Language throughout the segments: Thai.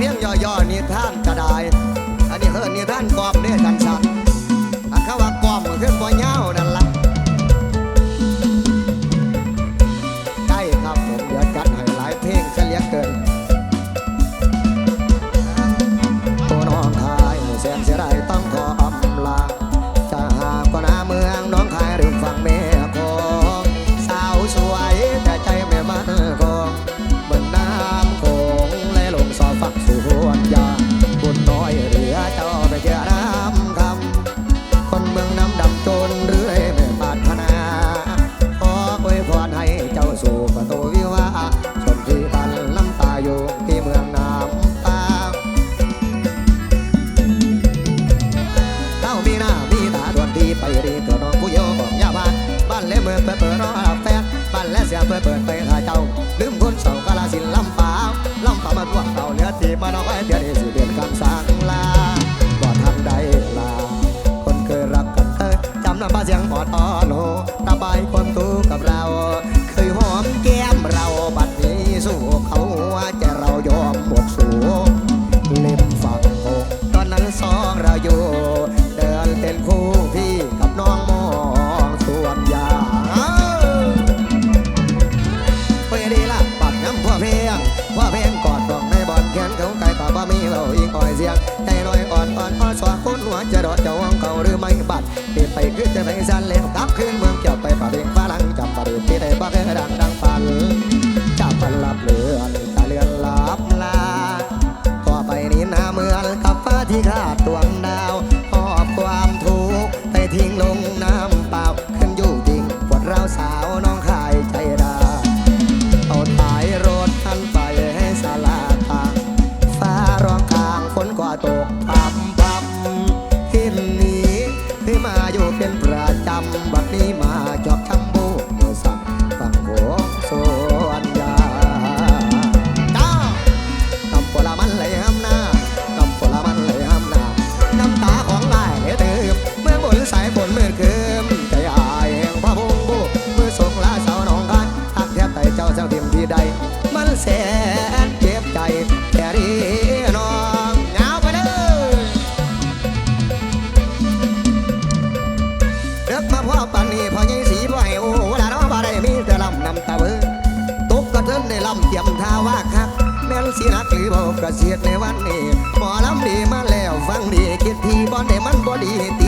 เพียงย่อๆนี่ท่านก็ได้ อันนี้เฮือนิท่านบอกเด้กันสั่น 多。 ยมท่าว่าคักแม่นสีรักหรือบอกกระเสียดในวันนี้หมอลำดีมาแล้วฟังดีคิดทีบอลได้มันบ่ดีตี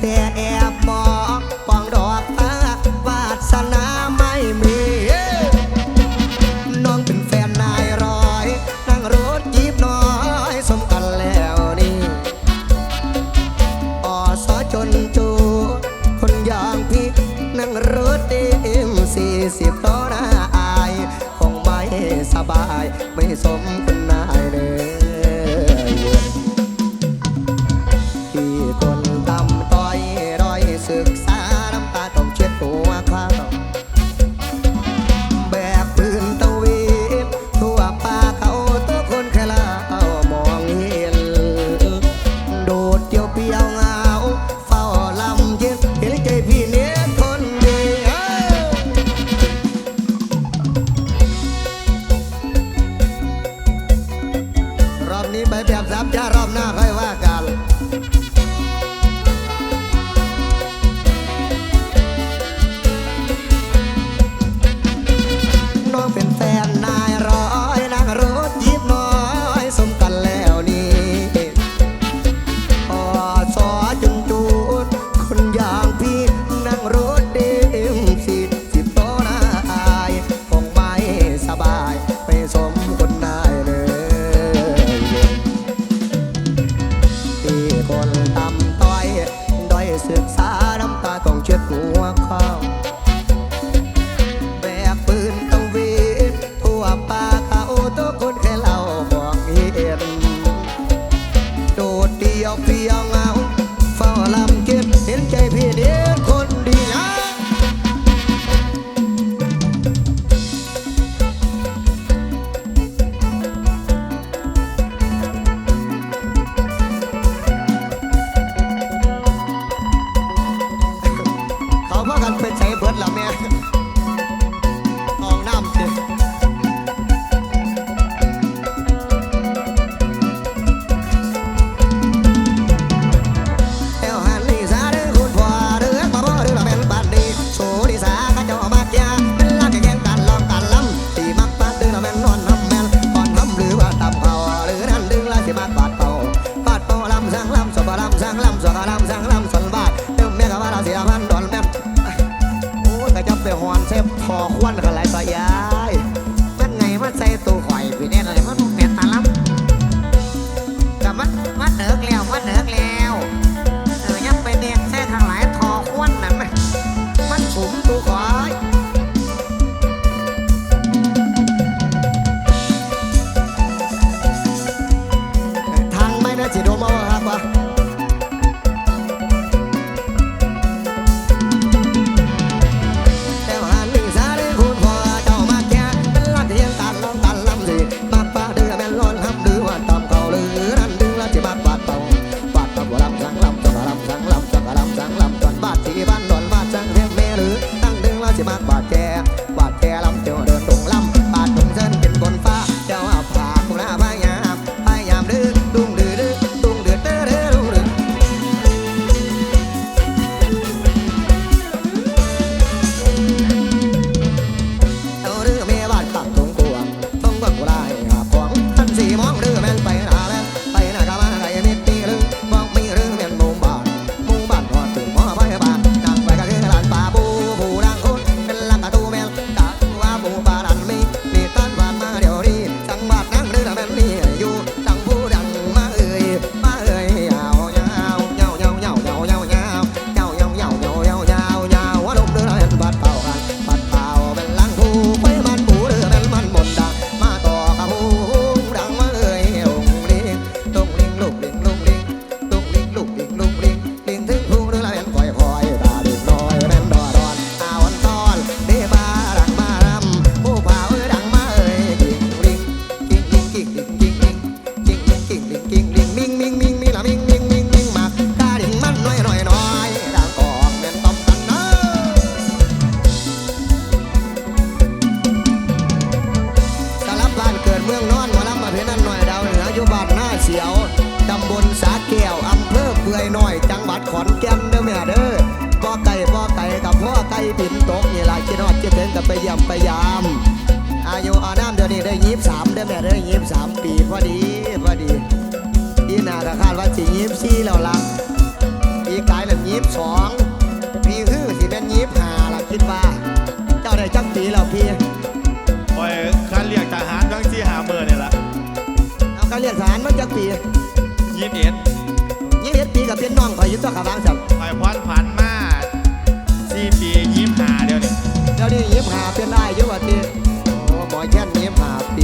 แต่แอบมองปองดอกตาวาสนาไม่มี น้องเป็นแฟนนายร้อย นั่งรถจีบน้อยสมกันแล้วนี่อสอจนจู คนยางพี่นั่งรถเอ็มสี่สิบต่อหน้าอาย คงไม่สบายไม่สมคว สิมากบาดแก บลสาแก้วอำเภอเปื่อยน้อย จังหวัดขอนแก่นเด้อแม่เด้อพ่อไก่พ่อไก่กับพ่อไก่บินตกนี่ล่ะคิดฮอดคิดถึงกับไปเยี่ยมไปยาม อายุอาน้ำเดี๋ยวนี้ได้ยี่สามเด้อแม่เด้อยี่สามปีพอดีพอดีที่นาคาดว่าสิยี่สี่แล้วล่ะปีกายแล้วยี่สองปีฮื้อสิเป็นยี่ห้าล่ะคิดว่า เจ้าได้จักปีแล้วพี่คอยคันเรียกทหารทั้งที่หาเบอร์เนี่ยละเอาการเรียนทหารมาจักปี ยี่สิบเอ็ดยี่สิบปีกับเป็นน้องคอยอยุติขาวางสั่งคอยพอนผันมาสี่ปียี่สิบห้าเดียวนี่เดี๋ยวนี้ยี่ห้าเป็นได้อยุวัตีโอ้หมอแค่นยี่ห้าปี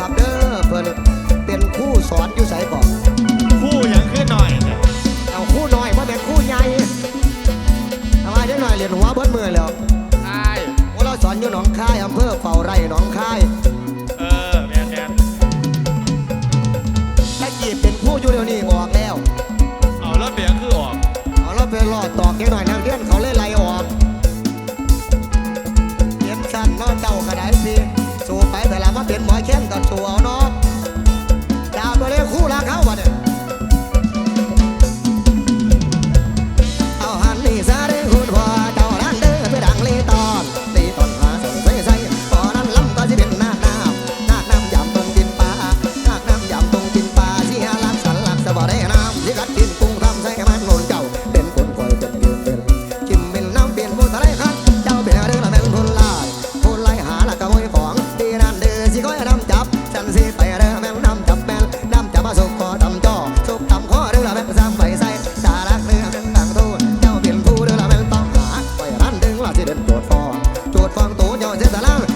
ครู่เด้อครับเด้อเพิ่นเป็นครู่สอนอยู่ไสก่อนคู่ยังขึ้นหน่อยเนี่ยเอาครู่น้อยเพราะเป็นครู่ใหญ่เอามาเดี๋ยวหน่อยเรียนหัวเบิ้มือแล้วใช่ว่าเราสอนอยู่หนองคายอำเภอเฝ้าไร่หนองคาย Nhỏ 浪